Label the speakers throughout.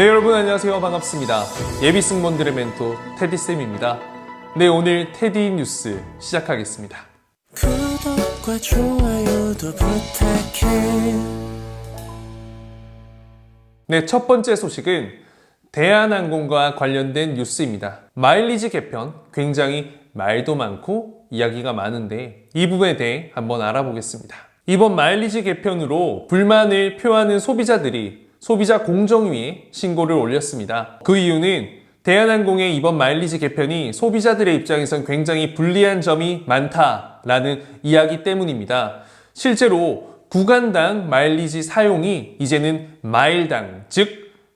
Speaker 1: 네 여러분 안녕하세요. 반갑습니다. 예비 승무원들의 멘토 테디쌤입니다. 네 오늘 테디 뉴스 시작하겠습니다.
Speaker 2: 구독과 좋아요도 부탁해.
Speaker 1: 네첫 번째 소식은 대한항공과 관련된 뉴스입니다. 마일리지 개편 굉장히 말도 많고 이야기가 많은데 이 부분에 대해 한번 알아보겠습니다. 이번 마일리지 개편으로 불만을 표하는 소비자들이 소비자 공정위에 신고를 올렸습니다. 그 이유는 대한항공의 이번 마일리지 개편이 소비자들의 입장에선 굉장히 불리한 점이 많다라는 이야기 때문입니다. 실제로 구간당 마일리지 사용이 이제는 마일당, 즉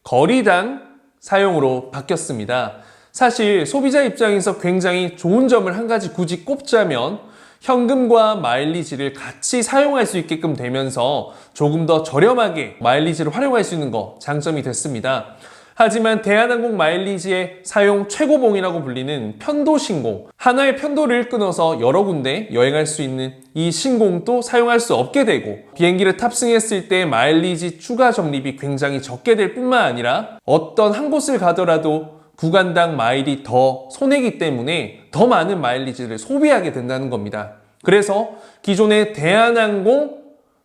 Speaker 1: 거리당 사용으로 바뀌었습니다. 사실 소비자 입장에서 굉장히 좋은 점을 한 가지 굳이 꼽자면 현금과 마일리지를 같이 사용할 수 있게끔 되면서 조금 더 저렴하게 마일리지를 활용할 수 있는 거 장점이 됐습니다. 하지만 대한항공 마일리지의 사용 최고봉이라고 불리는 편도 신공. 하나의 편도를 끊어서 여러 군데 여행할 수 있는 이 신공도 사용할 수 없게 되고 비행기를 탑승했을 때 마일리지 추가 적립이 굉장히 적게 될 뿐만 아니라 어떤 한 곳을 가더라도 구간당 마일이 더 손해기 때문에 더 많은 마일리지를 소비하게 된다는 겁니다. 그래서 기존의 대한항공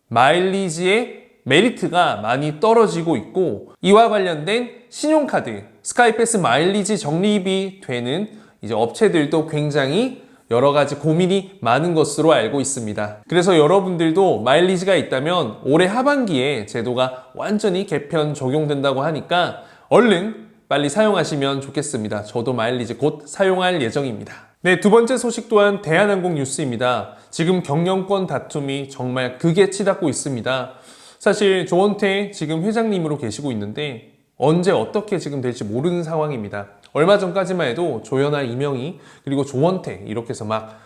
Speaker 1: 마일리지의 메리트가 많이 떨어지고 있고 이와 관련된 신용카드 스카이패스 마일리지 적립이 되는 이제 업체들도 굉장히 여러 가지 고민이 많은 것으로 알고 있습니다. 그래서 여러분들도 마일리지가 있다면 올해 하반기에 제도가 완전히 개편 적용된다고 하니까 얼른 빨리 사용하시면 좋겠습니다. 저도 마일리지 곧 사용할 예정입니다. 네, 두 번째 소식 또한 대한항공 뉴스입니다. 지금 경영권 다툼이 정말 극에 치닫고 있습니다. 사실 조원태 지금 회장님으로 계시고 있는데 언제 어떻게 지금 될지 모르는 상황입니다. 얼마 전까지만 해도 조현아, 이명희 그리고 조원태 이렇게 해서 막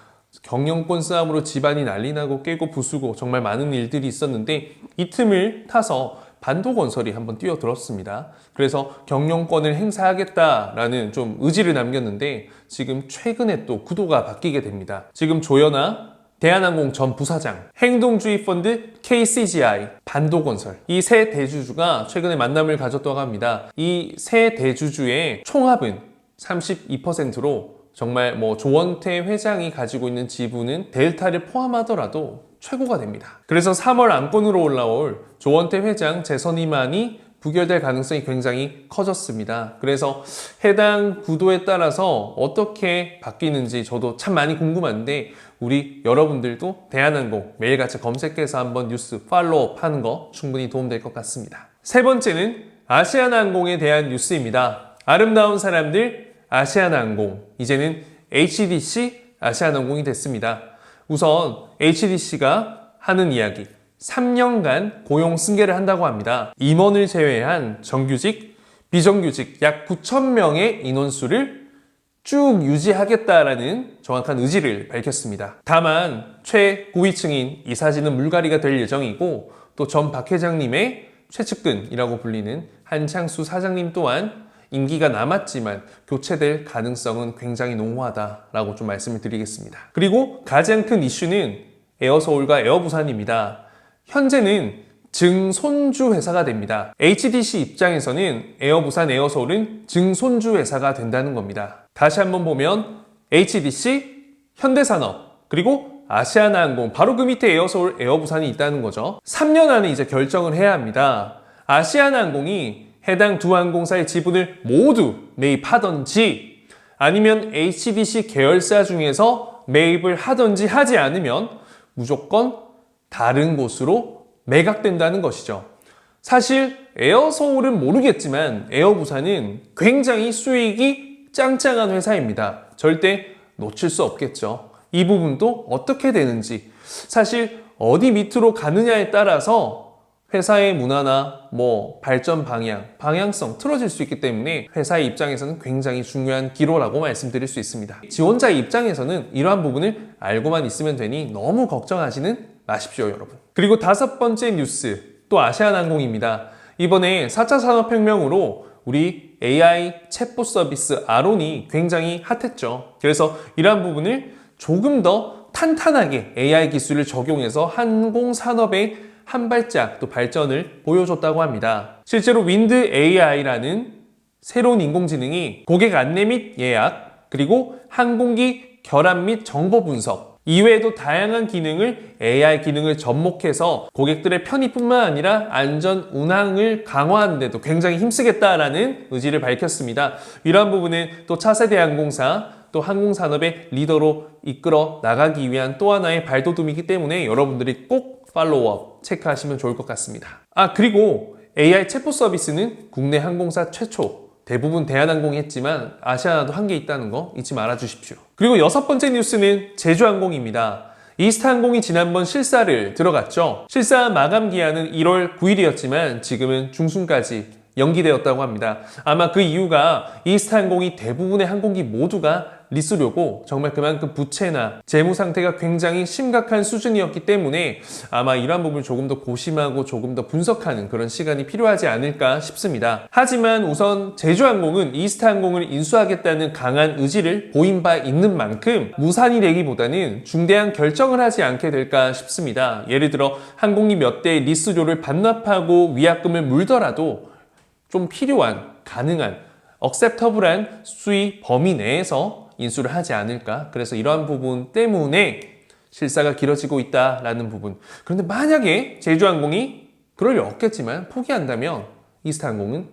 Speaker 1: 경영권 싸움으로 집안이 난리 나고 깨고 부수고 정말 많은 일들이 있었는데 이 틈을 타서 반도건설이 한번 뛰어들었습니다. 그래서 경영권을 행사하겠다라는 좀 의지를 남겼는데 지금 최근에 또 구도가 바뀌게 됩니다. 지금 조연아 대한항공 전 부사장, 행동주의 펀드 KCGI, 반도건설 이 세 대주주가 최근에 만남을 가졌다고 합니다. 이 세 대주주의 총합은 32%로 정말 뭐 조원태 회장이 가지고 있는 지분은 델타를 포함하더라도 최고가 됩니다. 그래서 3월 안건으로 올라올 조원태 회장 재선임안이 부결될 가능성이 굉장히 커졌습니다. 그래서 해당 구도에 따라서 어떻게 바뀌는지 저도 참 많이 궁금한데 우리 여러분들도 대한항공 매일같이 검색해서 한번 뉴스 팔로우 하는 거 충분히 도움될 것 같습니다. 세 번째는 아시아나항공에 대한 뉴스입니다. 아름다운 사람들 아시아나항공 이제는 HDC 아시아나항공이 됐습니다. 우선 HDC가 하는 이야기 3년간 고용 승계를 한다고 합니다. 임원을 제외한 정규직, 비정규직 약 9,000명의 인원수를 쭉 유지하겠다라는 정확한 의지를 밝혔습니다. 다만 최고위층인 이사진은 물갈이가 될 예정이고 또 전 박 회장님의 최측근이라고 불리는 한창수 사장님 또한 임기가 남았지만 교체될 가능성은 굉장히 농후하다라고 좀 말씀을 드리겠습니다. 그리고 가장 큰 이슈는 에어서울과 에어부산입니다. 현재는 증손주 회사가 됩니다. HDC 입장에서는 에어부산, 에어서울은 증손주 회사가 된다는 겁니다. 다시 한번 보면 HDC, 현대산업, 그리고 아시아나항공, 바로 그 밑에 에어서울, 에어부산이 있다는 거죠. 3년 안에 이제 결정을 해야 합니다. 아시아나항공이 해당 두 항공사의 지분을 모두 매입하던지 아니면 HDC 계열사 중에서 매입을 하던지 하지 않으면 무조건 다른 곳으로 매각된다는 것이죠. 사실 에어 서울은 모르겠지만 에어 부산은 굉장히 수익이 짱짱한 회사입니다. 절대 놓칠 수 없겠죠. 이 부분도 어떻게 되는지 사실 어디 밑으로 가느냐에 따라서 회사의 문화나 뭐 발전 방향, 방향성 틀어질 수 있기 때문에 회사의 입장에서는 굉장히 중요한 기로라고 말씀드릴 수 있습니다. 지원자의 입장에서는 이러한 부분을 알고만 있으면 되니 너무 걱정하지는 마십시오, 여러분. 그리고 다섯 번째 뉴스, 또 아시아나항공입니다. 이번에 4차 산업혁명으로 우리 AI 챗봇 서비스 아론이 굉장히 핫했죠. 그래서 이러한 부분을 조금 더 탄탄하게 AI 기술을 적용해서 항공산업에 한 발짝 또 발전을 보여줬다고 합니다. 실제로 윈드 AI라는 새로운 인공지능이 고객 안내 및 예약, 그리고 항공기 결함 및 정보 분석, 이외에도 다양한 기능을 AI 기능을 접목해서 고객들의 편의뿐만 아니라 안전 운항을 강화하는 데도 굉장히 힘쓰겠다라는 의지를 밝혔습니다. 이러한 부분은 또 차세대 항공사 또 항공산업의 리더로 이끌어 나가기 위한 또 하나의 발돋움이기 때문에 여러분들이 꼭 팔로우업 체크하시면 좋을 것 같습니다. 아 그리고 AI 체포 서비스는 국내 항공사 최초 대부분 대한항공이 했지만 아시아나도 한 개 있다는 거 잊지 말아 주십시오. 그리고 여섯 번째 뉴스는 제주항공입니다. 이스타항공이 지난번 실사를 들어갔죠. 실사 마감 기한은 1월 9일이었지만 지금은 중순까지 연기되었다고 합니다. 아마 그 이유가 이스타항공이 대부분의 항공기 모두가 리스료고 정말 그만큼 부채나 재무 상태가 굉장히 심각한 수준이었기 때문에 아마 이러한 부분을 조금 더 고심하고 조금 더 분석하는 그런 시간이 필요하지 않을까 싶습니다. 하지만 우선 제주항공은 이스타항공을 인수하겠다는 강한 의지를 보인 바 있는 만큼 무산이 되기보다는 중대한 결정을 하지 않게 될까 싶습니다. 예를 들어 항공기 몇 대의 리스료를 반납하고 위약금을 물더라도 좀 필요한 가능한 억셉터블한 수위 범위 내에서 인수를 하지 않을까. 그래서 이러한 부분 때문에 실사가 길어지고 있다라는 부분. 그런데 만약에 제주항공이 그럴 리 없겠지만 포기한다면 이스타항공은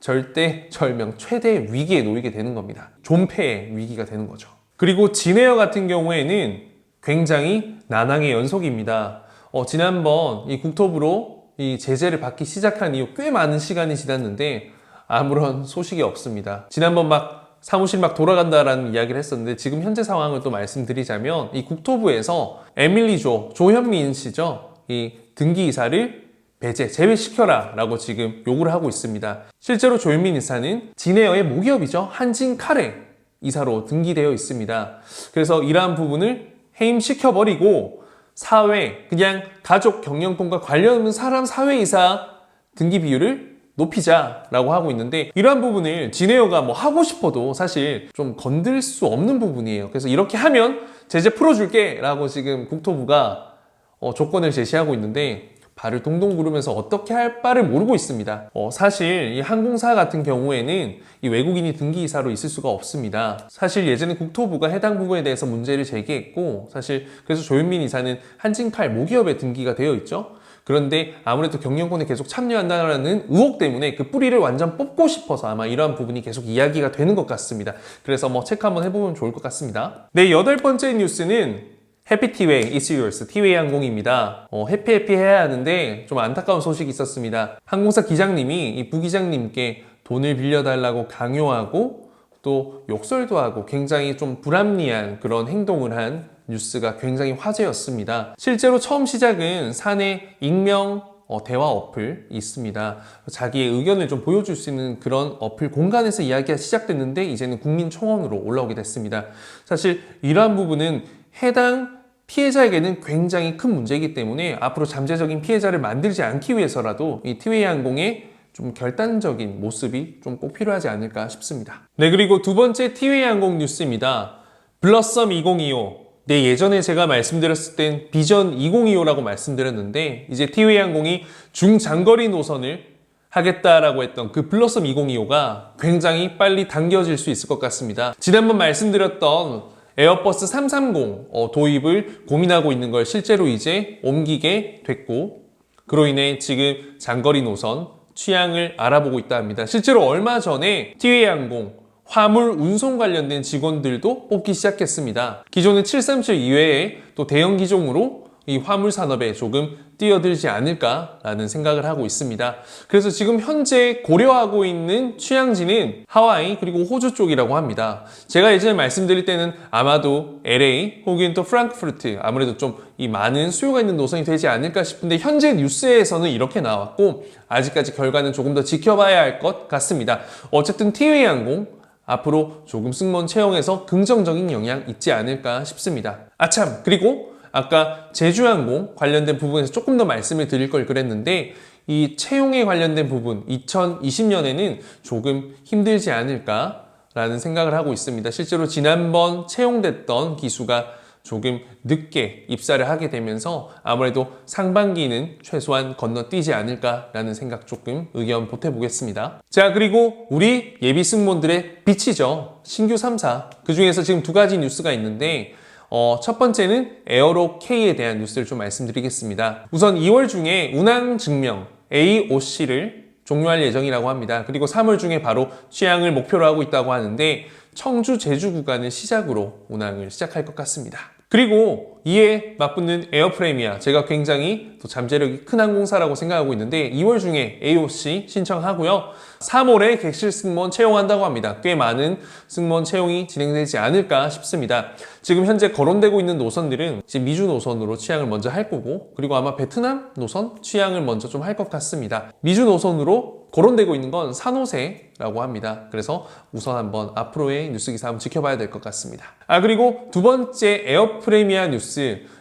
Speaker 1: 절대 절명 최대 위기에 놓이게 되는 겁니다. 존폐의 위기가 되는 거죠. 그리고 진에어 같은 경우에는 굉장히 난항의 연속입니다. 어, 지난번 이 국토부로 이 제재를 받기 시작한 이후 꽤 많은 시간이 지났는데 아무런 소식이 없습니다. 지난번 막 사무실 막 돌아간다라는 이야기를 했었는데 지금 현재 상황을 또 말씀드리자면 이 국토부에서 에밀리 조 조현민 씨죠. 이 등기 이사를 배제, 제외시켜라 라고 지금 요구를 하고 있습니다. 실제로 조현민 이사는 진에어의 모기업이죠. 한진칼의 이사로 등기되어 있습니다. 그래서 이러한 부분을 해임시켜버리고 사회, 그냥 가족 경영권과 관련 없는 사람 사회이사 등기 비율을 높이자라고 하고 있는데 이러한 부분을 진에어가 뭐 하고 싶어도 사실 좀 건들 수 없는 부분이에요. 그래서 이렇게 하면 제재 풀어줄게 라고 지금 국토부가 어, 조건을 제시하고 있는데 발을 동동 구르면서 어떻게 할 바를 모르고 있습니다. 어, 사실 이 항공사 같은 경우에는 이 외국인이 등기이사로 있을 수가 없습니다. 사실 예전에 국토부가 해당 부분에 대해서 문제를 제기했고 사실 그래서 조윤민 이사는 한진칼 모기업에 등기가 되어 있죠. 그런데 아무래도 경영권에 계속 참여한다는 의혹 때문에 그 뿌리를 완전 뽑고 싶어서 아마 이러한 부분이 계속 이야기가 되는 것 같습니다. 그래서 뭐 체크 한번 해보면 좋을 것 같습니다. 네, 여덟 번째 뉴스는 해피티웨이 이스유얼스 티웨이 항공입니다. 어, 해피해피 해야 하는데 좀 안타까운 소식이 있었습니다. 항공사 기장님이 이 부기장님께 돈을 빌려달라고 강요하고 또 욕설도 하고 굉장히 좀 불합리한 그런 행동을 한 뉴스가 굉장히 화제였습니다. 실제로 처음 시작은 사내 익명 어, 대화 어플이 있습니다. 자기의 의견을 좀 보여줄 수 있는 그런 어플 공간에서 이야기가 시작됐는데 이제는 국민청원으로 올라오게 됐습니다. 사실 이러한 부분은 해당 피해자에게는 굉장히 큰 문제이기 때문에 앞으로 잠재적인 피해자를 만들지 않기 위해서라도 이 티웨이 항공의 좀 결단적인 모습이 좀 꼭 필요하지 않을까 싶습니다. 네, 그리고 두 번째 티웨이 항공 뉴스입니다. 블러썸 2025. 네, 예전에 제가 말씀드렸을 땐 비전 2025라고 말씀드렸는데 이제 티웨이 항공이 중장거리 노선을 하겠다라고 했던 그 블러썸 2025가 굉장히 빨리 당겨질 수 있을 것 같습니다. 지난번 말씀드렸던 에어버스 330 어, 도입을 고민하고 있는 걸 실제로 이제 옮기게 됐고 그로 인해 지금 장거리 노선 취향을 알아보고 있다 합니다. 실제로 얼마 전에 티웨이 항공 화물 운송 관련된 직원들도 뽑기 시작했습니다. 기존의 737 이외에 또 대형 기종으로 이 화물 산업에 조금 뛰어들지 않을까라는 생각을 하고 있습니다. 그래서 지금 현재 고려하고 있는 취향지는 하와이 그리고 호주 쪽이라고 합니다. 제가 예전에 말씀드릴 때는 아마도 LA 혹은 또 프랑크푸르트 아무래도 좀 이 많은 수요가 있는 노선이 되지 않을까 싶은데 현재 뉴스에서는 이렇게 나왔고 아직까지 결과는 조금 더 지켜봐야 할 것 같습니다. 어쨌든 티웨이 항공 앞으로 조금 승무원 채용에서 긍정적인 영향 있지 않을까 싶습니다. 아참 그리고 아까 제주항공 관련된 부분에서 조금 더 말씀을 드릴 걸 그랬는데 이 채용에 관련된 부분 2020년에는 조금 힘들지 않을까 라는 생각을 하고 있습니다. 실제로 지난번 채용됐던 기수가 조금 늦게 입사를 하게 되면서 아무래도 상반기는 최소한 건너뛰지 않을까라는 생각 조금 의견 보태보겠습니다. 자, 그리고 우리 예비 승무원들의 빛이죠. 신규 3사. 그 중에서 지금 두 가지 뉴스가 있는데 어, 첫 번째는 에어로 K에 대한 뉴스를 좀 말씀드리겠습니다. 우선 2월 중에 운항 증명 AOC를 종료할 예정이라고 합니다. 그리고 3월 중에 바로 취항을 목표로 하고 있다고 하는데 청주 제주 구간을 시작으로 운항을 시작할 것 같습니다. 그리고 이에 맞붙는 에어프레미아 제가 굉장히 또 잠재력이 큰 항공사라고 생각하고 있는데 2월 중에 AOC 신청하고요. 3월에 객실 승무원 채용한다고 합니다. 꽤 많은 승무원 채용이 진행되지 않을까 싶습니다. 지금 현재 거론되고 있는 노선들은 이제 미주 노선으로 취항을 먼저 할 거고 그리고 아마 베트남 노선 취항을 먼저 좀 할 것 같습니다. 미주 노선으로 거론되고 있는 건 산호세라고 합니다. 그래서 우선 한번 앞으로의 뉴스 기사 한번 지켜봐야 될 것 같습니다. 아 그리고 두 번째 에어프레미아 뉴스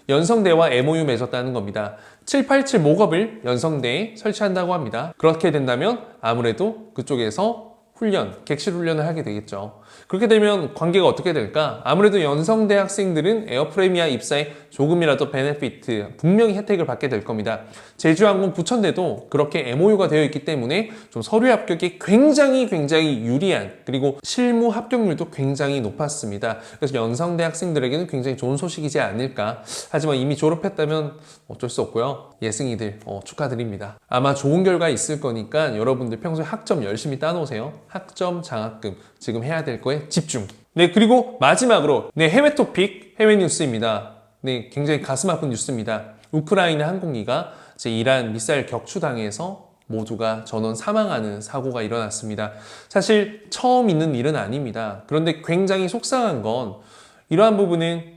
Speaker 1: 연성대와 MOU 맺었다는 겁니다. 787 목업을 연성대에 설치한다고 합니다. 그렇게 된다면 아무래도 그쪽에서 훈련, 객실 훈련을 하게 되겠죠. 그렇게 되면 관계가 어떻게 될까? 아무래도 연성대 학생들은 에어프레미아 입사에 조금이라도 베네피트, 분명히 혜택을 받게 될 겁니다. 제주항공 부천대도 그렇게 MOU가 되어 있기 때문에 좀 서류 합격이 굉장히 굉장히 유리한 그리고 실무 합격률도 굉장히 높았습니다. 그래서 연성대 학생들에게는 굉장히 좋은 소식이지 않을까. 하지만 이미 졸업했다면 어쩔 수 없고요. 예승이들 어, 축하드립니다. 아마 좋은 결과 있을 거니까 여러분들 평소에 학점 열심히 따놓으세요. 학점 장학금 지금 해야 될 거에 집중. 네, 그리고 마지막으로 네, 해외 토픽, 해외 뉴스입니다. 네, 굉장히 가슴 아픈 뉴스입니다. 우크라이나 항공기가 제 이란 미사일 격추당해서 모두가 전원 사망하는 사고가 일어났습니다. 사실 처음 있는 일은 아닙니다. 그런데 굉장히 속상한 건 이러한 부분은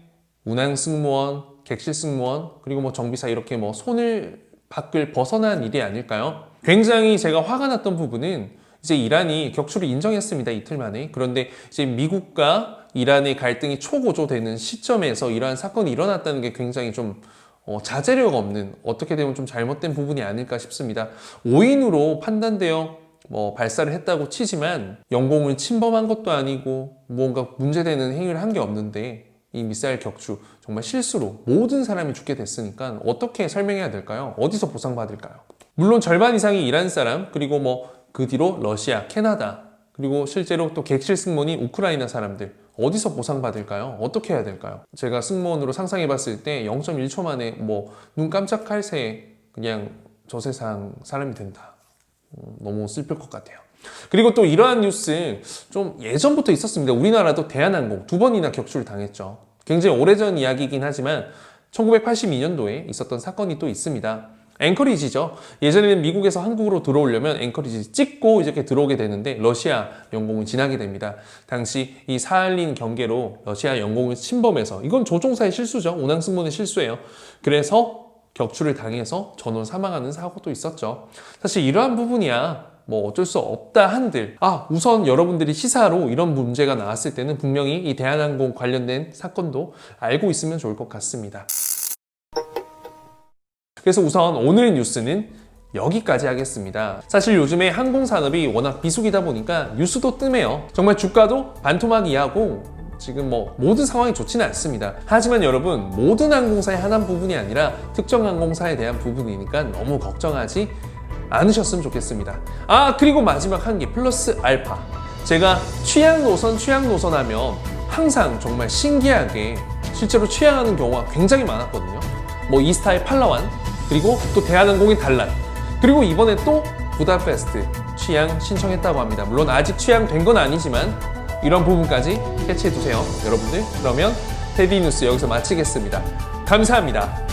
Speaker 1: 운항 승무원, 객실 승무원, 그리고 뭐 정비사 이렇게 뭐 손을 밖을 벗어난 일이 아닐까요? 굉장히 제가 화가 났던 부분은 이제 이란이 격추를 인정했습니다. 이틀 만에. 그런데 이제 미국과 이란의 갈등이 초고조되는 시점에서 이러한 사건이 일어났다는 게 굉장히 좀 어, 자제력 없는 어떻게 되면 좀 잘못된 부분이 아닐까 싶습니다. 오인으로 판단되어 뭐 발사를 했다고 치지만 영공을 침범한 것도 아니고 뭔가 문제되는 행위를 한 게 없는데 이 미사일 격추 정말 실수로 모든 사람이 죽게 됐으니까 어떻게 설명해야 될까요? 어디서 보상받을까요? 물론 절반 이상이 이란 사람 그리고 뭐 그 뒤로 러시아, 캐나다 그리고 실제로 또 객실 승무원이 우크라이나 사람들 어디서 보상받을까요? 어떻게 해야 될까요? 제가 승무원으로 상상해 봤을 때 0.1초 만에 뭐 눈 깜짝할 새에 그냥 저 세상 사람이 된다. 음, 너무 슬플 것 같아요. 그리고 또 이러한 뉴스 좀 예전부터 있었습니다. 우리나라도 대한항공 두 번이나 격추를 당했죠. 굉장히 오래전 이야기이긴 하지만 1982년도에 있었던 사건이 또 있습니다. 앵커리지죠. 예전에는 미국에서 한국으로 들어오려면 앵커리지 찍고 이렇게 들어오게 되는데 러시아 영공을 지나게 됩니다. 당시 이 사할린 경계로 러시아 영공을 침범해서 이건 조종사의 실수죠. 운항 승무원의 실수예요. 그래서 격추를 당해서 전원 사망하는 사고도 있었죠. 사실 이러한 부분이야 뭐 어쩔 수 없다 한들 아 우선 여러분들이 시사로 이런 문제가 나왔을 때는 분명히 이 대한항공 관련된 사건도 알고 있으면 좋을 것 같습니다. 그래서 우선 오늘 뉴스는 여기까지 하겠습니다. 사실 요즘에 항공산업이 워낙 비수기다 보니까 뉴스도 뜸해요. 정말 주가도 반토막이하고 지금 뭐 모든 상황이 좋지는 않습니다. 하지만 여러분 모든 항공사의 하나인 부분이 아니라 특정 항공사에 대한 부분이니까 너무 걱정하지 않으셨으면 좋겠습니다. 아 그리고 마지막 한개 플러스 알파. 제가 취향 노선 취향 노선 하면 항상 정말 신기하게 실제로 취향하는 경우가 굉장히 많았거든요. 뭐 이스타의 팔라완 그리고 또 대한항공의 달란 그리고 이번에 또 부다페스트 취향 신청했다고 합니다. 물론 아직 취향된 건 아니지만 이런 부분까지 캐치해 두세요. 여러분들 그러면 테디 뉴스 여기서 마치겠습니다. 감사합니다.